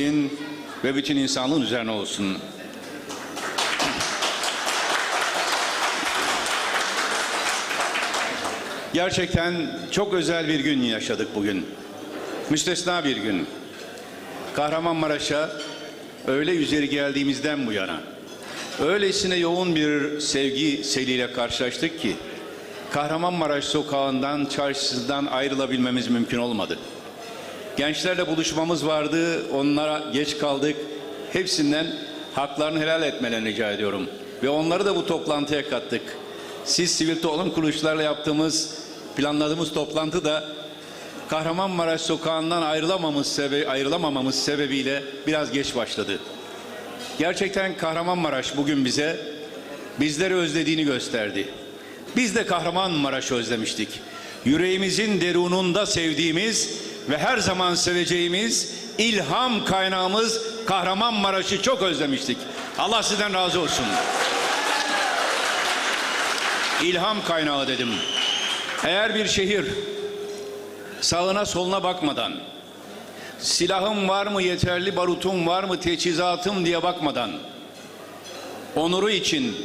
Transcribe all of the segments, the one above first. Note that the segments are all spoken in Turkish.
Din ve bütün insanlığın üzerine olsun. Gerçekten çok özel bir gün yaşadık bugün. Müstesna bir gün. Kahramanmaraş'a öyle üzeri geldiğimizden bu yana öylesine yoğun bir sevgi seliyle karşılaştık ki Kahramanmaraş sokağından, çarşısından ayrılabilmemiz mümkün olmadı. Gençlerle buluşmamız vardı, onlara geç kaldık. Hepsinden haklarını helal etmelerini rica ediyorum. Ve onları da bu toplantıya kattık. Siz sivil toplum kuruluşlarla yaptığımız, planladığımız toplantı da Kahramanmaraş sokağından ayrılamamız, sebe ayrılamamamız sebebiyle biraz geç başladı. Gerçekten Kahramanmaraş bugün bize bizleri özlediğini gösterdi. Biz de Kahramanmaraş'ı özlemiştik. Yüreğimizin derununda sevdiğimiz ve her zaman seveceğimiz ilham kaynağımız Kahramanmaraş'ı çok özlemiştik. Allah sizden razı olsun. İlham kaynağı dedim. Eğer bir şehir sağına soluna bakmadan, silahım var mı, yeterli barutum var mı, teçhizatım diye bakmadan, onuru için,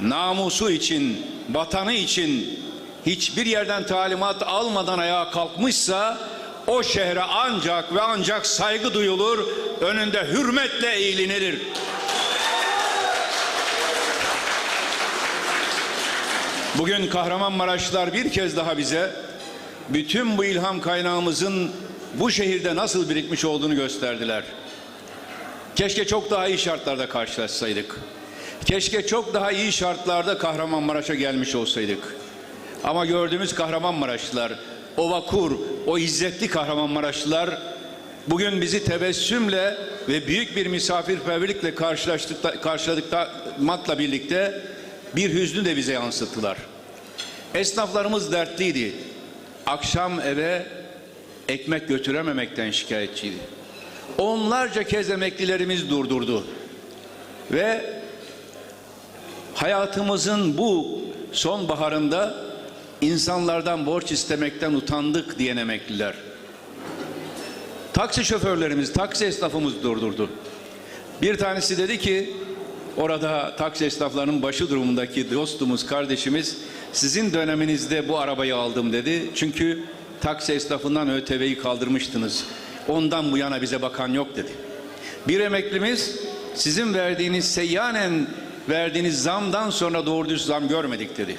namusu için, vatanı için hiçbir yerden talimat almadan ayağa kalkmışsa o şehre ancak ve ancak saygı duyulur, önünde hürmetle eğlenilir. Bugün Kahramanmaraşlılar bir kez daha bize bütün bu ilham kaynağımızın bu şehirde nasıl birikmiş olduğunu gösterdiler. Keşke çok daha iyi şartlarda karşılaşsaydık. Keşke çok daha iyi şartlarda Kahramanmaraş'a gelmiş olsaydık. Ama gördüğümüz Kahramanmaraşlılar, o vakur, o izzetli Kahramanmaraşlılar bugün bizi tebessümle ve büyük bir misafirperverlikle karşılaştık, karşıladıkmakla birlikte bir hüznü de bize yansıttılar. Esnaflarımız dertliydi. Akşam eve ekmek götürememekten şikayetçiydi. Onlarca kez emeklilerimiz durdurdu. Ve hayatımızın bu sonbaharında insanlardan borç istemekten utandık diyen emekliler. Taksi şoförlerimiz, taksi esnafımız durdurdu. Bir tanesi dedi ki orada taksi esnaflarının başı durumundaki dostumuz, kardeşimiz sizin döneminizde bu arabayı aldım dedi. Çünkü taksi esnafından ÖTV'yi kaldırmıştınız. Ondan bu yana bize bakan yok dedi. Bir emeklimiz sizin verdiğiniz seyyanen verdiğiniz zamdan sonra doğru düz zam görmedik dedi.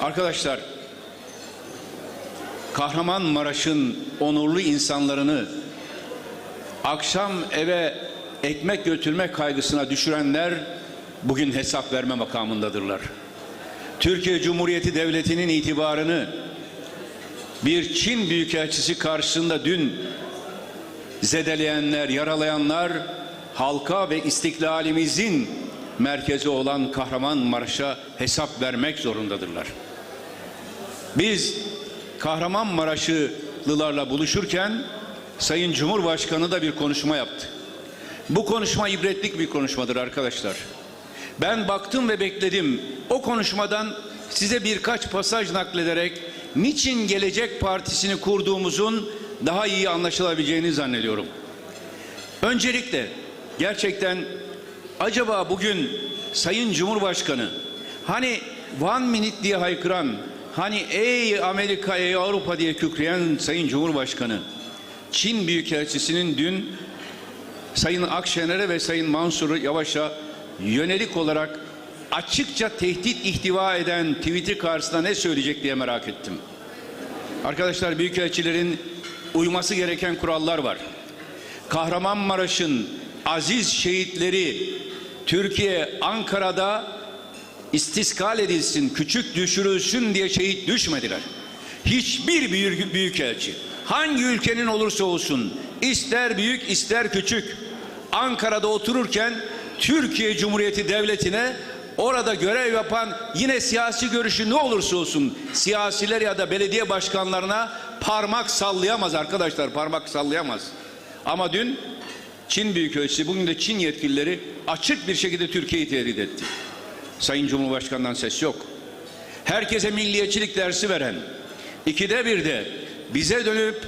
Arkadaşlar Kahramanmaraş'ın onurlu insanlarını akşam eve ekmek götürme kaygısına düşürenler bugün hesap verme makamındadırlar. Türkiye Cumhuriyeti Devleti'nin itibarını bir Çin büyükelçisi karşısında dün zedeleyenler, yaralayanlar halka ve istiklalimizin merkezi olan Kahramanmaraş'a hesap vermek zorundadırlar. Biz Kahramanmaraşlılarla buluşurken Sayın Cumhurbaşkanı da bir konuşma yaptı. Bu konuşma ibretlik bir konuşmadır arkadaşlar. Ben baktım ve bekledim. O konuşmadan size birkaç pasaj naklederek niçin Gelecek Partisi'ni kurduğumuzun daha iyi anlaşılabileceğini zannediyorum. Öncelikle gerçekten acaba bugün Sayın Cumhurbaşkanı hani one minute diye haykıran hani ey Amerika ey Avrupa diye kükreyen Sayın Cumhurbaşkanı Çin Büyükelçisi'nin dün Sayın Akşener'e ve Sayın Mansur Yavaş'a yönelik olarak açıkça tehdit ihtiva eden tweet'i karşısında ne söyleyecek diye merak ettim. Arkadaşlar büyükelçilerin uyması gereken kurallar var. Kahramanmaraş'ın aziz şehitleri Türkiye Ankara'da istiskal edilsin, küçük düşürülsün diye şehit düşmediler. Hiçbir büyük büyükelçi hangi ülkenin olursa olsun ister büyük ister küçük Ankara'da otururken Türkiye Cumhuriyeti Devleti'ne orada görev yapan yine siyasi görüşü ne olursa olsun siyasiler ya da belediye başkanlarına parmak sallayamaz arkadaşlar parmak sallayamaz. Ama dün Çin Büyükelçisi bugün de Çin yetkilileri açık bir şekilde Türkiye'yi tehdit etti. Sayın Cumhurbaşkanı'ndan ses yok. Herkese milliyetçilik dersi veren, ikide bir de bize dönüp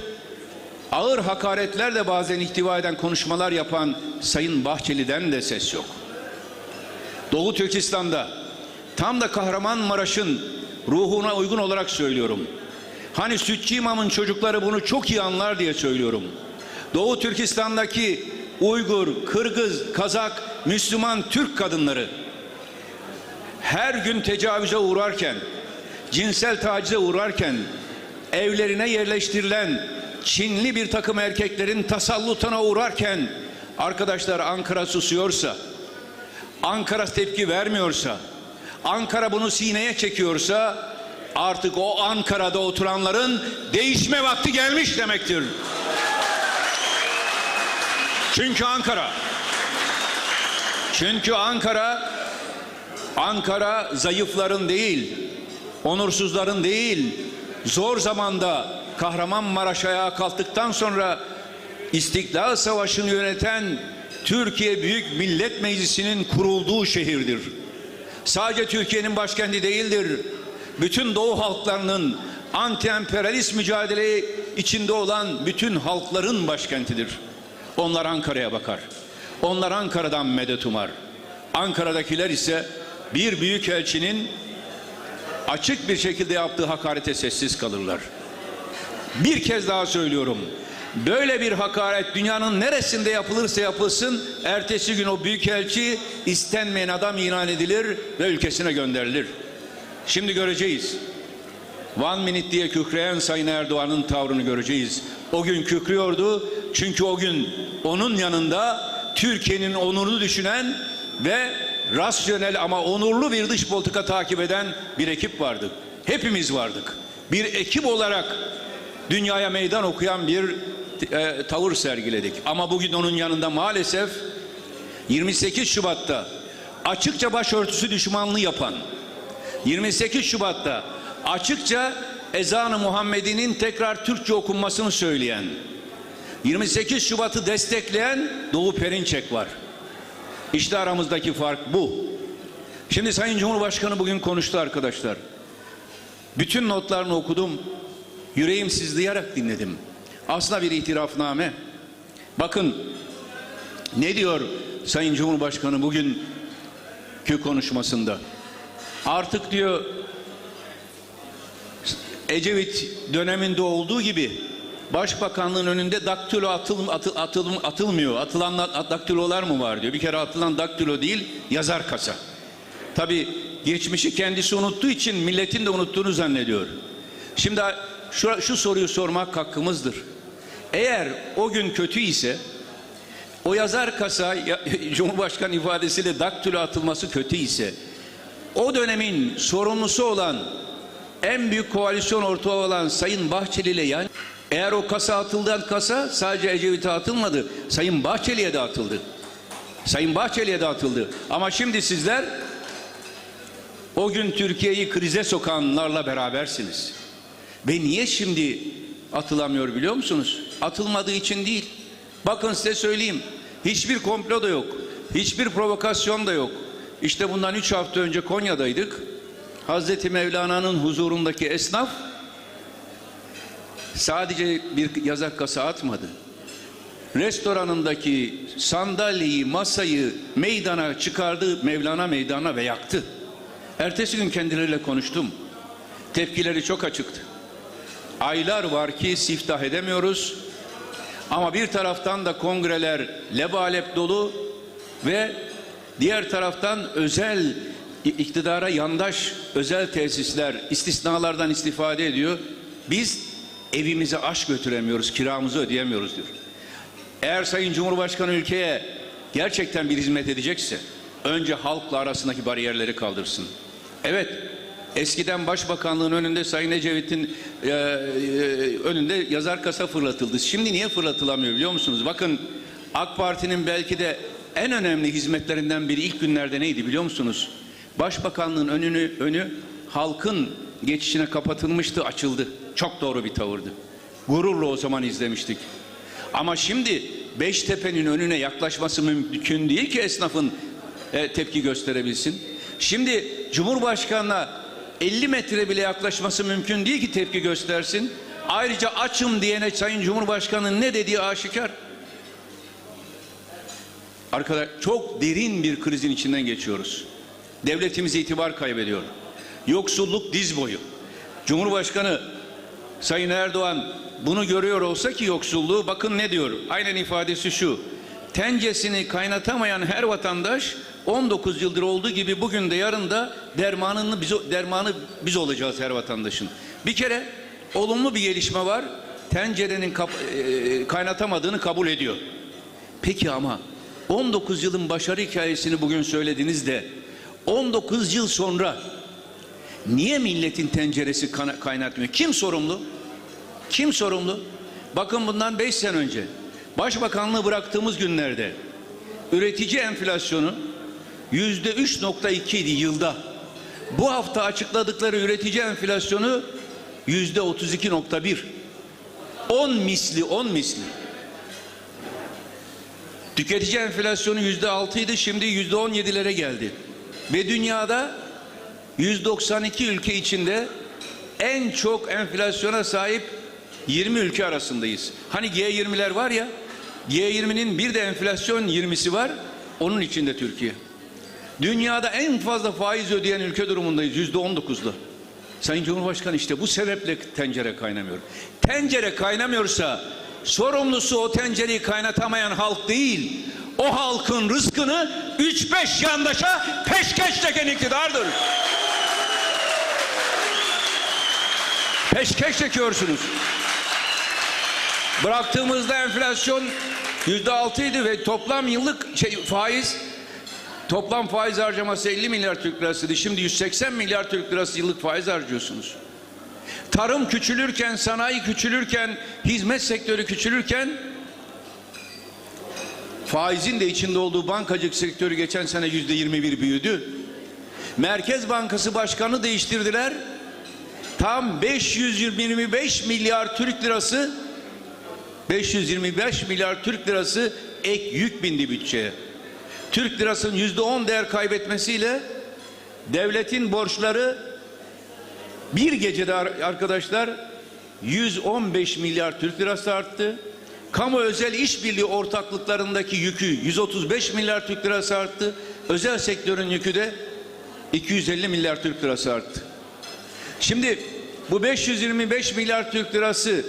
ağır hakaretler de bazen ihtiva eden konuşmalar yapan Sayın Bahçeli'den de ses yok. Doğu Türkistan'da tam da Kahramanmaraş'ın ruhuna uygun olarak söylüyorum. Hani Sütçü İmam'ın çocukları bunu çok iyi anlar diye söylüyorum. Doğu Türkistan'daki Uygur, Kırgız, Kazak, Müslüman Türk kadınları her gün tecavüze uğrarken, cinsel tacize uğrarken evlerine yerleştirilen Çinli bir takım erkeklerin tasallutuna uğrarken arkadaşlar Ankara susuyorsa, Ankara tepki vermiyorsa, Ankara bunu sineye çekiyorsa artık o Ankara'da oturanların değişme vakti gelmiş demektir. Çünkü Ankara çünkü Ankara Ankara zayıfların değil, onursuzların değil, zor zamanda Kahramanmaraş ayağa kalktıktan sonra İstiklal Savaşı'nı yöneten Türkiye Büyük Millet Meclisi'nin kurulduğu şehirdir. Sadece Türkiye'nin başkenti değildir. Bütün Doğu halklarının anti-emperyalist mücadele içinde olan bütün halkların başkentidir. Onlar Ankara'ya bakar. Onlar Ankara'dan medet umar. Ankara'dakiler ise bir büyükelçinin açık bir şekilde yaptığı hakarete sessiz kalırlar. Bir kez daha söylüyorum. Böyle bir hakaret dünyanın neresinde yapılırsa yapılsın ertesi gün o büyükelçi istenmeyen adam ilan edilir ve ülkesine gönderilir. Şimdi göreceğiz. One minute diye kükreyen Sayın Erdoğan'ın tavrını göreceğiz. O gün kükrüyordu çünkü o gün onun yanında Türkiye'nin onurunu düşünen ve rasyonel ama onurlu bir dış politika takip eden bir ekip vardı. Hepimiz vardık. Bir ekip olarak dünyaya meydan okuyan bir e, tavır sergiledik. Ama bugün onun yanında maalesef 28 Şubat'ta açıkça başörtüsü düşmanlığı yapan 28 Şubat'ta açıkça ezanı Muhammedi'nin tekrar Türkçe okunmasını söyleyen 28 Şubat'ı destekleyen Doğu Perinçek var. İşte aramızdaki fark bu. Şimdi Sayın Cumhurbaşkanı bugün konuştu arkadaşlar. Bütün notlarını okudum. Yüreğim sızlayarak dinledim. Aslında bir itirafname. Bakın ne diyor Sayın Cumhurbaşkanı bugünkü konuşmasında. Artık diyor Ecevit döneminde olduğu gibi Başbakanlığın önünde daktilo atıl, atıl, atıl, atılmıyor. Atılan daktilolar mı var diyor. Bir kere atılan daktilo değil yazar kasa. Tabi geçmişi kendisi unuttuğu için milletin de unuttuğunu zannediyor. Şimdi şu, şu soruyu sormak hakkımızdır. Eğer o gün kötü ise o yazar kasa ya, Cumhurbaşkanı ifadesiyle daktilo atılması kötü ise o dönemin sorumlusu olan en büyük koalisyon ortağı olan Sayın Bahçeli ile yani eğer o kasa atıldığından kasa sadece Ecevit'e atılmadı. Sayın Bahçeli'ye de atıldı. Sayın Bahçeli'ye de atıldı. Ama şimdi sizler o gün Türkiye'yi krize sokanlarla berabersiniz. Ve niye şimdi atılamıyor biliyor musunuz? Atılmadığı için değil. Bakın size söyleyeyim. Hiçbir komplo da yok. Hiçbir provokasyon da yok. İşte bundan üç hafta önce Konya'daydık. Hazreti Mevlana'nın huzurundaki esnaf sadece bir yazar kasa atmadı. Restoranındaki sandalyeyi, masayı meydana çıkardı, Mevlana meydana ve yaktı. Ertesi gün kendileriyle konuştum. Tepkileri çok açıktı. Aylar var ki siftah edemiyoruz. Ama bir taraftan da kongreler lebalep dolu ve diğer taraftan özel iktidara yandaş özel tesisler istisnalardan istifade ediyor. Biz evimize aş götüremiyoruz, kiramızı ödeyemiyoruz diyor. Eğer Sayın Cumhurbaşkanı ülkeye gerçekten bir hizmet edecekse önce halkla arasındaki bariyerleri kaldırsın. Evet, eskiden Başbakanlığın önünde Sayın Ecevit'in e, e, önünde yazar kasa fırlatıldı. Şimdi niye fırlatılamıyor biliyor musunuz? Bakın AK Parti'nin belki de en önemli hizmetlerinden biri ilk günlerde neydi biliyor musunuz? Başbakanlığın önünü önü halkın geçişine kapatılmıştı, açıldı. Çok doğru bir tavırdı. Gururla o zaman izlemiştik. Ama şimdi Beştepe'nin önüne yaklaşması mümkün değil ki esnafın e, tepki gösterebilsin. Şimdi Cumhurbaşkanına 50 metre bile yaklaşması mümkün değil ki tepki göstersin. Ayrıca açım diyene Sayın Cumhurbaşkanı'nın ne dediği aşikar. Arkadaş çok derin bir krizin içinden geçiyoruz. Devletimiz itibar kaybediyor. Yoksulluk diz boyu. Cumhurbaşkanı Sayın Erdoğan bunu görüyor olsa ki yoksulluğu bakın ne diyor? Aynen ifadesi şu. Tencesini kaynatamayan her vatandaş 19 yıldır olduğu gibi bugün de yarın da dermanını biz dermanı biz olacağız her vatandaşın. Bir kere olumlu bir gelişme var. Tencerenin kap- e, kaynatamadığını kabul ediyor. Peki ama 19 yılın başarı hikayesini bugün söylediniz de 19 yıl sonra niye milletin tenceresi kaynatmıyor? Kim sorumlu? Kim sorumlu? Bakın bundan 5 sene önce başbakanlığı bıraktığımız günlerde üretici enflasyonu yüzde 3.2 idi yılda. Bu hafta açıkladıkları üretici enflasyonu yüzde 32.1. 10 misli 10 misli. Tüketici enflasyonu yüzde altıydı şimdi yüzde on yedilere geldi. Ve dünyada 192 ülke içinde en çok enflasyona sahip 20 ülke arasındayız. Hani G20'ler var ya G20'nin bir de enflasyon 20'si var onun içinde Türkiye. Dünyada en fazla faiz ödeyen ülke durumundayız yüzde on dokuzda. Sayın Cumhurbaşkanı işte bu sebeple tencere kaynamıyor. Tencere kaynamıyorsa sorumlusu o tencereyi kaynatamayan halk değil. O halkın rızkını 3-5 yandaşa peşkeş çeken iktidardır. Peşkeş çekiyorsunuz. Bıraktığımızda enflasyon yüzde altıydı ve toplam yıllık şey, faiz Toplam faiz harcaması 50 milyar Türk lirasıydı. Şimdi 180 milyar Türk lirası yıllık faiz harcıyorsunuz. Tarım küçülürken, sanayi küçülürken, hizmet sektörü küçülürken faizin de içinde olduğu bankacılık sektörü geçen sene yüzde 21 büyüdü. Merkez Bankası Başkanı değiştirdiler. Tam 525 milyar Türk lirası 525 milyar Türk lirası ek yük bindi bütçeye. Türk lirasının yüzde on değer kaybetmesiyle devletin borçları bir gecede ar- arkadaşlar 115 milyar Türk lirası arttı. Kamu özel işbirliği ortaklıklarındaki yükü 135 milyar Türk lirası arttı. Özel sektörün yükü de 250 milyar Türk lirası arttı. Şimdi bu 525 milyar Türk lirası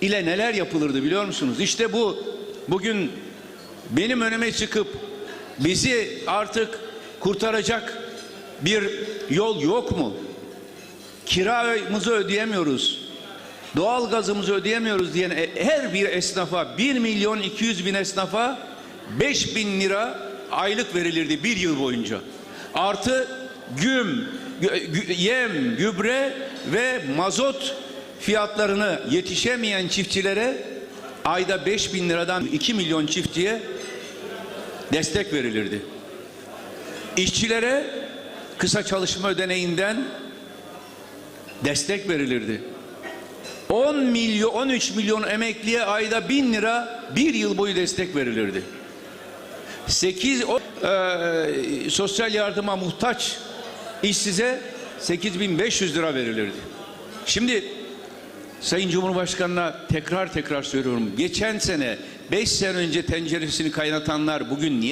ile neler yapılırdı biliyor musunuz? İşte bu bugün benim önüme çıkıp bizi artık kurtaracak bir yol yok mu? Kiramızı ödeyemiyoruz. Doğal gazımızı ödeyemiyoruz diyen e- her bir esnafa 1 milyon 200 bin esnafa 5 bin lira aylık verilirdi bir yıl boyunca. Artı güm, gü- gü- yem, gübre ve mazot fiyatlarını yetişemeyen çiftçilere ayda 5 bin liradan 2 milyon çiftçiye destek verilirdi. İşçilere kısa çalışma ödeneğinden destek verilirdi. 10 milyon 13 milyon emekliye ayda 1000 lira bir yıl boyu destek verilirdi. 8 o- eee, sosyal yardıma muhtaç işsize 8500 lira verilirdi. Şimdi Sayın Cumhurbaşkanı'na tekrar tekrar söylüyorum. Geçen sene 5 sene önce tenceresini kaynatanlar bugün niye